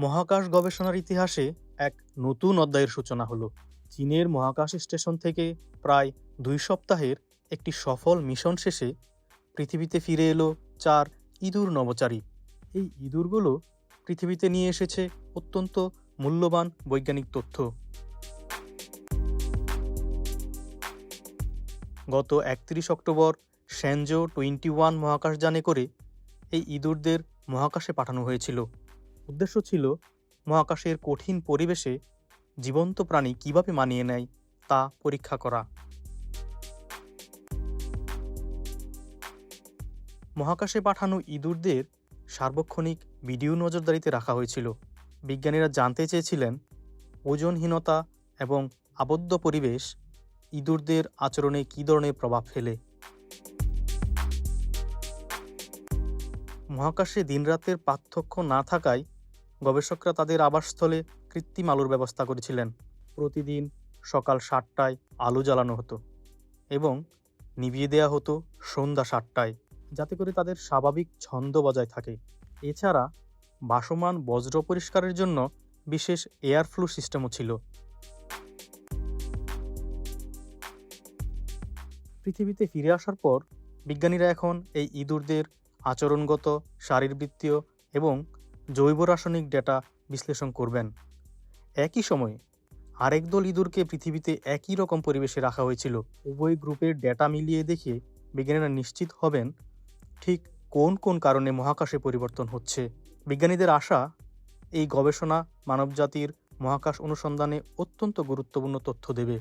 মহাকাশ গবেষণার ইতিহাসে এক নতুন অধ্যায়ের সূচনা হলো। চীনের মহাকাশ স্টেশন থেকে প্রায় দুই সপ্তাহের একটি সফল মিশন শেষে পৃথিবীতে ফিরে এলো চার ইঁদুর নভোচারী এই ইঁদুরগুলো পৃথিবীতে নিয়ে এসেছে অত্যন্ত মূল্যবান বৈজ্ঞানিক তথ্য। গত একত্রিশ অক্টোবর শ্যানজো টোয়েন্টি ওয়ান মহাকাশযানে করে এই ইঁদুরদের মহাকাশে পাঠানো হয়েছিল। উদ্দেশ্য ছিল মহাকাশের কঠিন পরিবেশে জীবন্ত প্রাণী কীভাবে মানিয়ে নেয় তা পরীক্ষা করা। মহাকাশে পাঠানো ইঁদুরদের সার্বক্ষণিক ভিডিও নজরদারিতে রাখা হয়েছিল। বিজ্ঞানীরা জানতে চেয়েছিলেন, ওজনহীনতা এবং আবদ্ধ পরিবেশ ইঁদুরদের আচরণে কী ধরনের প্রভাব ফেলে। মহাকাশে দিনরাতের পার্থক্য না থাকায় গবেষকরা তাদের আবাসস্থলে কৃত্রিম আলোর ব্যবস্থা করেছিলেন। প্রতিদিন সকাল সাতটায় আলো জ্বালানো হতো এবং নিভিয়ে দেওয়া হতো সন্ধ্যা সাতটায়, যাতে করে তাদের স্বাভাবিক ছন্দ বজায় থাকে। এছাড়া বাসমান বজ্র পরিষ্কারের জন্য বিশেষ এয়ার ফ্লু সিস্টেমও ছিল। পৃথিবীতে ফিরে আসার পর বিজ্ঞানীরা এখন এই ইঁদুরদের আচরণগত, শারীরবৃত্তীয় এবং জৈব রাসায়নিক ডেটা বিশ্লেষণ করবেন। একই সময়ে আরেক দল ইঁদুরকে পৃথিবীতে একই রকম পরিবেশে রাখা হয়েছিল। উভয় গ্রুপের ডেটা মিলিয়ে দেখে বিজ্ঞানীরা নিশ্চিত হবেন ঠিক কোন কোন কারণে মহাকাশে পরিবর্তন হচ্ছে। বিজ্ঞানীদের আশা, এই গবেষণা মানবজাতির মহাকাশ অনুসন্ধানে অত্যন্ত গুরুত্বপূর্ণ তথ্য দেবে।